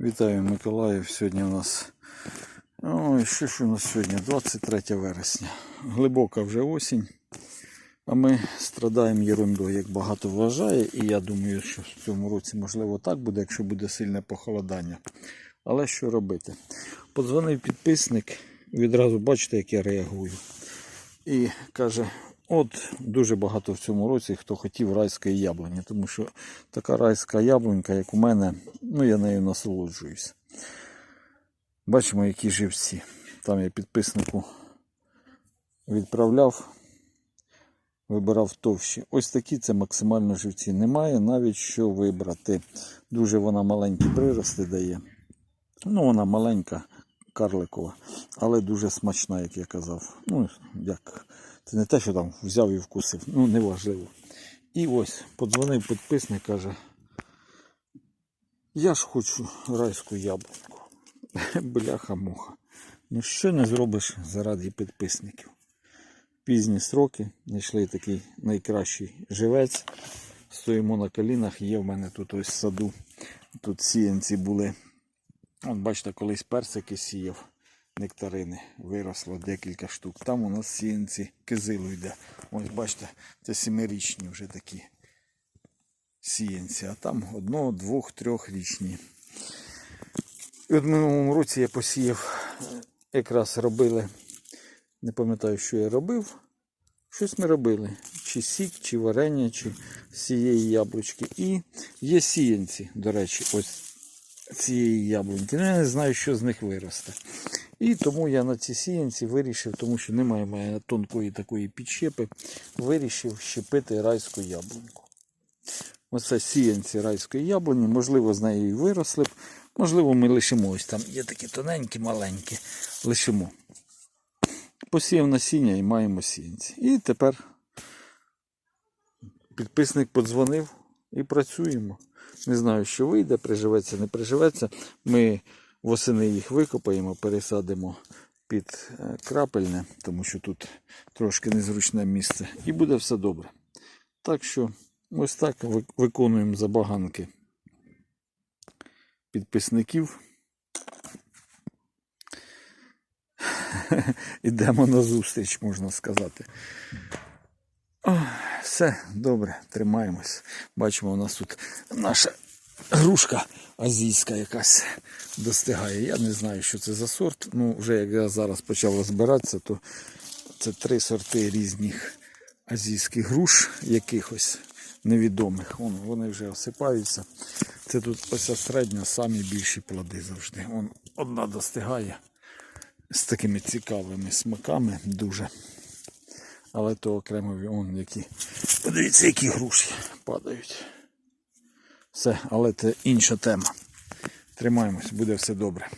Вітаю Миколаїв. Сьогодні у нас. Ой, що ж у нас сьогодні? 23 вересня. Глибока вже осінь. А ми страдаємо ерундою, як багато вважає. І я думаю, що в цьому році можливо так буде, якщо буде сильне похолодання. Але що робити? Подзвонив підписник, відразу бачите, як я реагую. І каже: от дуже багато в цьому році, хто хотів райської яблуні, тому що така райська яблунька, як у мене, ну я нею насолоджуюсь. Бачимо, які живці. Там я підписнику відправляв, вибирав товщі. Ось такі це максимально живці. Немає навіть що вибрати. Дуже вона маленькі прирости дає. Ну, вона маленька, карликова, але дуже смачна, як я казав. Ну, як, це не те, що там взяв і вкусив, ну неважливо. І ось подзвонив підписник, каже, я ж хочу райську яблуньку. Бляха-муха. Ну що не зробиш заради підписників? Пізні сроки, знайшли такий найкращий живець. Стоїмо на колінах, є в мене тут ось в саду. Тут сіянці були. От бачите, колись персики сіяв, нектарини, виросло декілька штук. Там у нас сіянці кизилу йде. Ось бачите, це сімирічні вже такі сіянці, а там одно, двох, трьохрічні. І от в минулому році я посіяв, якраз робили, не пам'ятаю, що я робив. Щось ми робили. Чи сік, чи варення, чи з цієї яблучки. І є сіянці, до речі, ось цієї яблуньки. Ну, я не знаю, що з них виросте. І тому я на ці сіянці вирішив, тому що немає мене тонкої такої підщепи, вирішив щепити райську яблуньку. Оце сіянці райської яблуні, можливо, з нею і виросли б. Можливо, ми лишимо ось там. Є такі тоненькі, маленькі. Лишимо. Посіяв насіння і маємо сіянці. І тепер підписник подзвонив і працюємо. Не знаю, що вийде, приживеться, не приживеться. Ми восени їх викопаємо, пересадимо під е, крапельне, тому що тут трошки незручне місце. І буде все добре. Так що ось так виконуємо забаганки підписників. Ідемо на зустріч, можна сказати. Все, добре, тримаємось. Бачимо, у нас тут наша грушка азійська якась достигає. Я не знаю, що це за сорт. Ну, вже як я зараз почав розбиратися, то це три сорти різних азійських груш, якихось невідомих. Вон, вони вже осипаються. Це тут ось середня, самі більші плоди завжди. Вон, одна достигає з такими цікавими смаками дуже. Але то окремо вон які. Подивіться, які груші падають. Все, але це інша тема. Тримаємось, буде все добре.